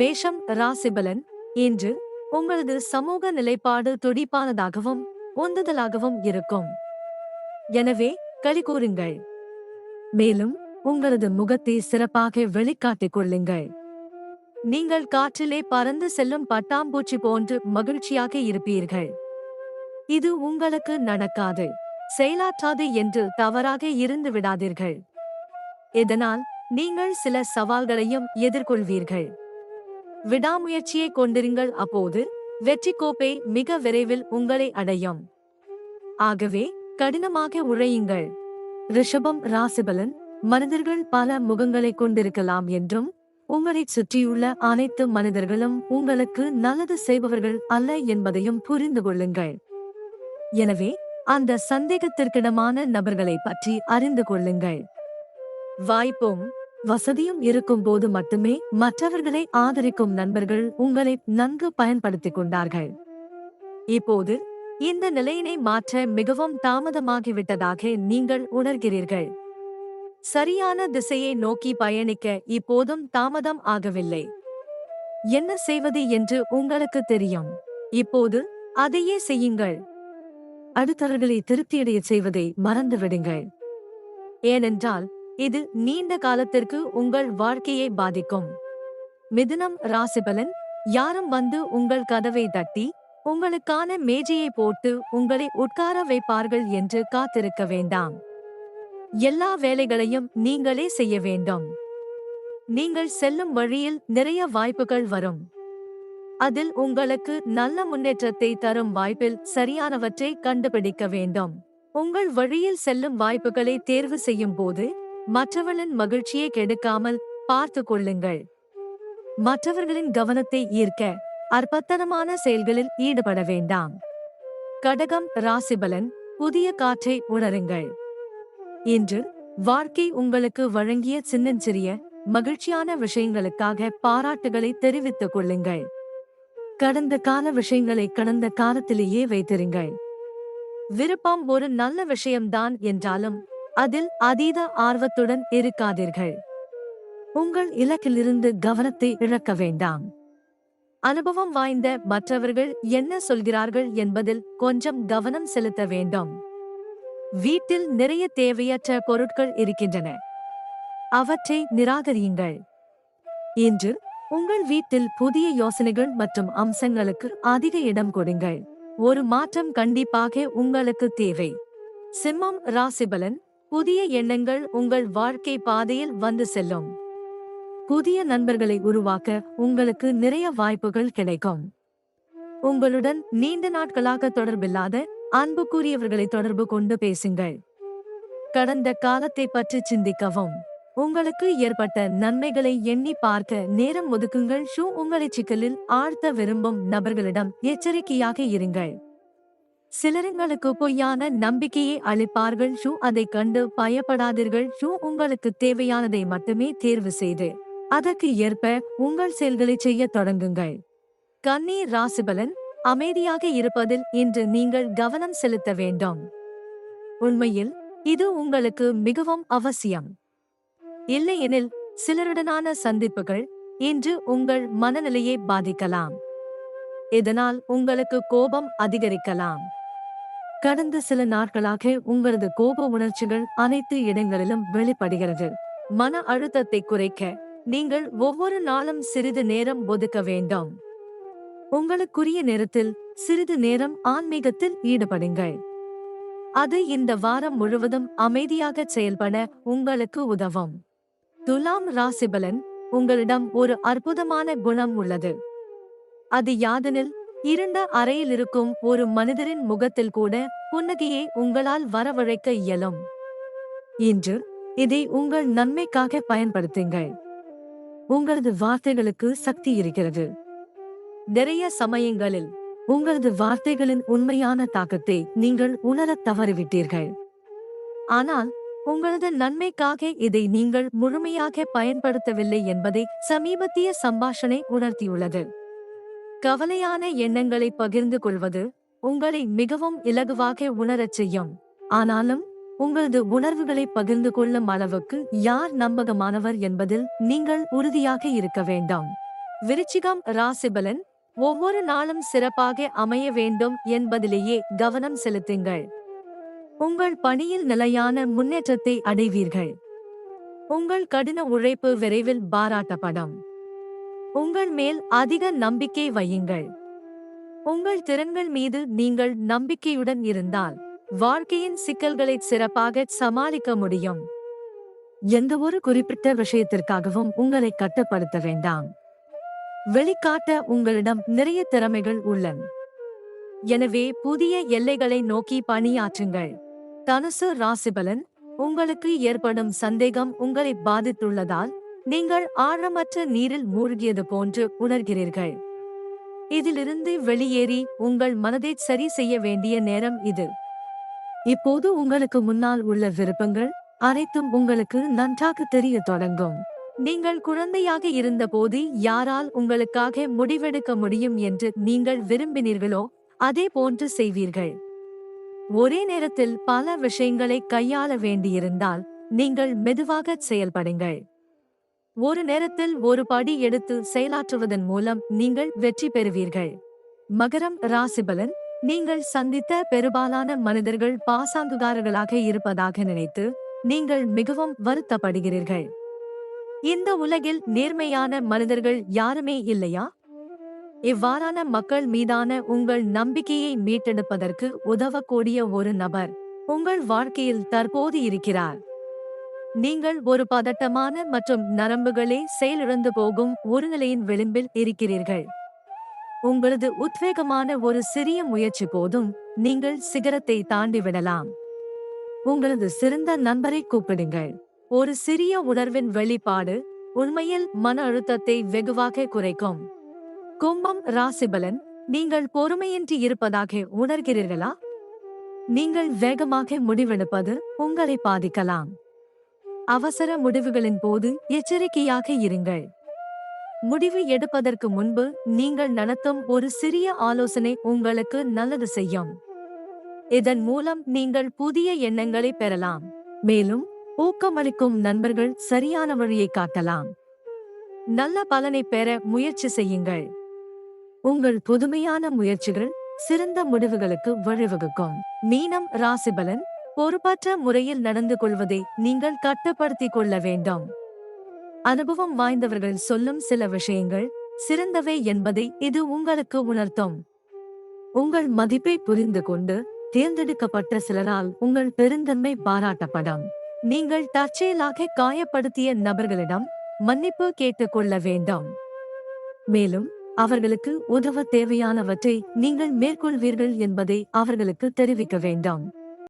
மேஷம் ராசிபலன் இன்று உங்களது சமூக நிலைப்பாடு துடிப்பானதாகவும் உந்துதலாகவும் இருக்கும். எனவே களி கூறுங்கள். மேலும் உங்களது முகத்தை சிறப்பாக வெளிக்காட்டிக் கொள்ளுங்கள். நீங்கள் காற்றிலே பறந்து செல்லும் பட்டாம்பூச்சி போன்று மகிழ்ச்சியாக இருப்பீர்கள். இது உங்களுக்கு நடக்காது செயலாற்றாது என்று தவறாக இருந்து விடாதீர்கள். இதனால் நீங்கள் சில சவால்களையும் எதிர்கொள்வீர்கள். விடாமுயற்சியை கொண்டிருங்கள் அப்போது வெற்றி கோப்பை மிக விரைவில் உங்களை அடையும். ஆகவே கடினமாக உழையுங்கள். ரிஷபம் ராசிபலன் மனிதர்கள் பல முகங்களை கொண்டிருக்கலாம் என்றும் உங்களைச் சுற்றியுள்ள அனைத்து மனிதர்களும் உங்களுக்கு நல்லது செய்பவர்கள் அல்ல என்பதையும் புரிந்து கொள்ளுங்கள். எனவே அந்த சந்தேகத்திற்கிடமான நபர்களை பற்றி அறிந்து கொள்ளுங்கள். வாய்ப்பும் வசதியும் இருக்கும் போது மட்டுமே மற்றவர்களை ஆதரிக்கும் நண்பர்கள் உங்களை நன்கு பயன்படுத்திக் கொண்டார்கள். இப்போது இந்த நிலையினை மாற்ற மிகவும் தாமதமாகிவிட்டதாக நீங்கள் உணர்கிறீர்கள். சரியான திசையை நோக்கி பயணிக்க இப்போதும் தாமதம் ஆகவில்லை. என்ன செய்வது என்று உங்களுக்கு தெரியும். இப்போது அதையே செய்யுங்கள். அடுத்தவர்களை திருப்தியடைய செய்வதை மறந்துவிடுங்கள். ஏனென்றால் இது நீண்ட காலத்திற்கு உங்கள் வாழ்க்கையை பாதிக்கும். மிதுனம் ராசிபலன் யாரும் வந்து உங்கள் கதவை தட்டி உங்களுக்கான மேஜையை போட்டு உங்களை உட்கார வைப்பார்கள் என்று காத்திருக்க வேண்டாம். எல்லா வேலைகளையும் நீங்களே செய்ய வேண்டும். நீங்கள் செல்லும் வழியில் நிறைய வாய்ப்புகள் வரும். அதில் உங்களுக்கு நல்ல முன்னேற்றத்தை தரும் வாய்ப்பில் சரியானவற்றை கண்டுபிடிக்க வேண்டும். உங்கள் வழியில் செல்லும் வாய்ப்புகளை தேர்வு செய்யும் போது மற்றவர்களின் மகிழ்ச்சியை கெடுக்காமல் பார்த்து கொள்ளுங்கள். மற்றவர்களின் கவனத்தை ஈர்க்க அற்பத்தனமான செயல்களில் ஈடுபட வேண்டாம். கடகம் ராசிபலன் புதிய காற்றை உணருங்கள். இன்று வாழ்க்கை உங்களுக்கு வழங்கிய சின்னஞ்சிறிய மகிழ்ச்சியான விஷயங்களுக்காக பாராட்டுகளை தெரிவித்துக் கொள்ளுங்கள். கடந்த கால விஷயங்களை கடந்த காலத்திலேயே வைத்திருங்கள். விருப்பம் ஒரு நல்ல விஷயம்தான் என்றாலும் அதில் அதீத ஆர்வத்துடன் இருக்காதீர்கள். உங்கள் இலக்கிலிருந்து கவனத்தை இழக்க வேண்டாம். அனுபவம் வாய்ந்த மற்றவர்கள் என்ன சொல்கிறார்கள் என்பதில் கொஞ்சம் கவனம் செலுத்த வேண்டும். வீட்டில் நிறைய தேவையற்ற பொருட்கள் இருக்கின்றன. அவற்றை நிராகரியுங்கள். இன்று உங்கள் வீட்டில் புதிய யோசனைகள் மற்றும் அம்சங்களுக்கு அதிக இடம் கொடுங்கள். ஒரு மாற்றம் கண்டிப்பாக உங்களுக்கு தேவை. சிம்மம் ராசிபலன் புதிய எண்ணங்கள் உங்கள் வாழ்க்கை பாதையில் வந்து செல்லும். புதிய நண்பர்களை உருவாக்க உங்களுக்கு நிறைய வாய்ப்புகள் கிடைக்கும். உங்களுடன் நீண்ட நாட்களாக தொடர்பில்லாத அன்புக்குரியவர்களை தொடர்பு கொண்டு பேசுங்கள். கடந்த காலத்தை பற்றி சிந்திக்கவும். உங்களுக்கு ஏற்பட்ட நன்மைகளை எண்ணி பார்க்க நேரம் ஒதுக்குங்கள். ஷூ உங்களை சிக்கலில் ஆழ்த்த விரும்பும் நபர்களிடம் எச்சரிக்கையாக இருங்கள். சிலருங்களுக்கு பொய்யான நம்பிக்கையை அளிப்பார்கள். ஷூ அதை கண்டு பயப்படாதீர்கள். ஷூ உங்களுக்கு தேவையானதை மட்டுமே தேர்வு செய்து அதற்கு ஏற்ப உங்கள் செயல்களை செய்ய தொடங்குங்கள். கண்ணீர் ராசிபலன் அமைதியாக இருப்பதில் இன்று நீங்கள் கவனம் செலுத்த வேண்டும். உண்மையில் இது உங்களுக்கு மிகவும் அவசியம். இல்லையெனில் சிலருடனான சந்திப்புகள் இன்று உங்கள் மனநிலையை பாதிக்கலாம். இதனால் உங்களுக்கு கோபம் அதிகரிக்கலாம். கடந்த சில நாட்களாக உங்களது கோப உணர்ச்சிகள் அனைத்து இடங்களிலும் வெளிப்படுகிறது. மன அழுத்தத்தை குறைக்க நீங்கள் ஒவ்வொரு நாளும் சிறிது நேரம் ஒதுக்க வேண்டும். உங்களுக்குரிய நேரத்தில் சிறிது நேரம் ஆன்மீகத்தில் ஈடுபடுங்கள். அது இந்த வாரம் முழுவதும் அமைதியாக செயல்பட உங்களுக்கு உதவும். துலாம் ராசிபலன் உங்களிடம் ஒரு அற்புதமான குணம் உள்ளது. அது யாதெனில் இருண்ட அறையில் இருக்கும் ஒரு மனிதரின் முகத்தில் கூட புன்னகையை உங்களால் வரவழைக்க இயலும். இன்று இதை உங்கள் நன்மைக்காக பயன்படுத்துங்கள். உங்களது வார்த்தைகளுக்கு சக்தி இருக்கிறது. நிறைய சமயங்களில் உங்களது வார்த்தைகளின் உண்மையான தாக்கத்தை நீங்கள் உணரத் தவறிவிட்டீர்கள். ஆனால் உங்களது நன்மைக்காக இதை நீங்கள் முழுமையாக பயன்படுத்தவில்லை என்பதை சமீபத்திய சம்பாஷணை உணர்த்தியுள்ளது. கவலையான எண்ணங்களை பகிர்ந்து கொள்வது உங்களை மிகவும் இலகுவாக உணரச் செய்யும். ஆனாலும் உங்களது உணர்வுகளை பகிர்ந்து கொள்ளும் அளவுக்கு யார் நம்பகமானவர் என்பதில் நீங்கள் உறுதியாக இருக்க வேண்டாம். விருச்சிகம் ராசிபலன் ஒவ்வொரு நாளும் சிறப்பாக அமைய வேண்டும் என்பதிலேயே கவனம் செலுத்துங்கள். உங்கள் பணியில் நிலையான முன்னேற்றத்தை அடைவீர்கள். உங்கள் கடின உழைப்பு விரைவில் பாராட்டப்படும். உங்கள் மேல் அதிக நம்பிக்கை வையுங்கள். உங்கள் திறன்கள் மீது நீங்கள் நம்பிக்கையுடன் இருந்தால் வாழ்க்கையின் சிக்கல்களை சிறப்பாக சமாளிக்க முடியும். எந்த ஒரு குறிப்பிட்ட விஷயத்திற்காகவும் உங்களை கட்டுப்படுத்த வேண்டாம். வெளிக்காட்ட உங்களிடம் நிறைய திறமைகள் உள்ளன. எனவே புதிய எல்லைகளை நோக்கி பணியாற்றுங்கள். தனுசு ராசிபலன் உங்களுக்கு ஏற்படும் சந்தேகம் உங்களை பாதித்துள்ளதால் நீங்கள் ஆழமற்ற நீரில் மூழ்கியது போன்று உணர்கிறீர்கள். இதிலிருந்து வெளியேறி உங்கள் மனதை சரி செய்ய வேண்டிய நேரம் இது. இப்போது உங்களுக்கு முன்னால் உள்ள விருப்பங்கள் அனைத்தும் உங்களுக்கு நன்றாக தெரிய தொடங்கும். நீங்கள் குழந்தையாக இருந்தபோது யாரால் உங்களுக்காக முடிவெடுக்க முடியும் என்று நீங்கள் விரும்பினீர்களோ அதே போன்று செய்வீர்கள். ஒரே நேரத்தில் பல விஷயங்களை கையாள வேண்டியிருந்தால் நீங்கள் மெதுவாக செயல்படுங்கள். ஒரு நேரத்தில் ஒரு படி எடுத்து செயலாற்றுவதன் மூலம் நீங்கள் வெற்றி பெறுவீர்கள். மகரம் ராசிபலன் நீங்கள் சந்தித்த பெரும்பாலான மனிதர்கள் பாசாங்குகாரர்களாக இருப்பதாக நினைத்து நீங்கள் மிகவும் வருத்தப்படுகிறீர்கள். இந்த உலகில் நேர்மையான மனிதர்கள் யாருமே இல்லையா? இவ்வாறான மக்கள் மீதான உங்கள் நம்பிக்கையை மீட்டெடுப்பதற்கு உதவக்கூடிய ஒரு நபர் உங்கள் வாழ்க்கையில் தற்போது இருக்கிறார். நீங்கள் ஒரு பதட்டமான மற்றும் நரம்புகளே செயலிழந்து போகும் ஒரு நிலையின் விளிம்பில் இருக்கிறீர்கள். உங்களது உத்வேகமான ஒரு சிறிய முயற்சி போதும் நீங்கள் சிகரத்தை தாண்டி விடலாம். உங்களது சிறந்த நண்பரை கூப்பிடுங்கள். ஒரு சிறிய உணர்வின் வெளிப்பாடு உண்மையில் மன அழுத்தத்தை வெகுவாக குறைக்கும். கும்பம் ராசிபலன் நீங்கள் பொறுமையின்றி இருப்பதாக உணர்கிறீர்களா? நீங்கள் வேகமாக முடிவெடுப்பது உங்களை பாதிக்கலாம். அவசர முடிவுகளின் போது எச்சரிக்கையாக இருங்கள். முடிவு எடுப்பதற்கு முன்பு நீங்கள் நடத்தும் ஒரு சிறிய ஆலோசனை உங்களுக்கு நல்லது செய்யும். இதன் மூலம் நீங்கள் புதிய எண்ணங்களை பெறலாம். மேலும் ஊக்கமளிக்கும் நண்பர்கள் சரியான வழியை காட்டலாம். நல்ல பலனை பெற முயற்சி செய்யுங்கள். உங்கள் புதுமையான முயற்சிகள் சிறந்த முடிவுகளுக்கு வழிவகுக்கும். மீனம் ராசிபலன் பொறுப்பற்ற முறையில் நடந்து கொள்வதை நீங்கள் கட்டுப்படுத்திக் கொள்ள வேண்டும். அனுபவம் வாய்ந்தவர்கள் சொல்லும் சில விஷயங்கள் சிறந்தவை என்பதை இது உங்களுக்கு உணர்த்தும். உங்கள் மதிப்பை புரிந்து கொண்டு தேர்ந்தெடுக்கப்பட்ட சிலரால் உங்கள் பெருந்தன்மை பாராட்டப்படும். நீங்கள் தற்செயலாக காயப்படுத்திய நபர்களிடம் மன்னிப்பு கேட்டுக்கொள்ள வேண்டும். மேலும் அவர்களுக்கு உதவ தேவையானவற்றை நீங்கள் மேற்கொள்வீர்கள் என்பதை அவர்களுக்கு தெரிவிக்க வேண்டும்.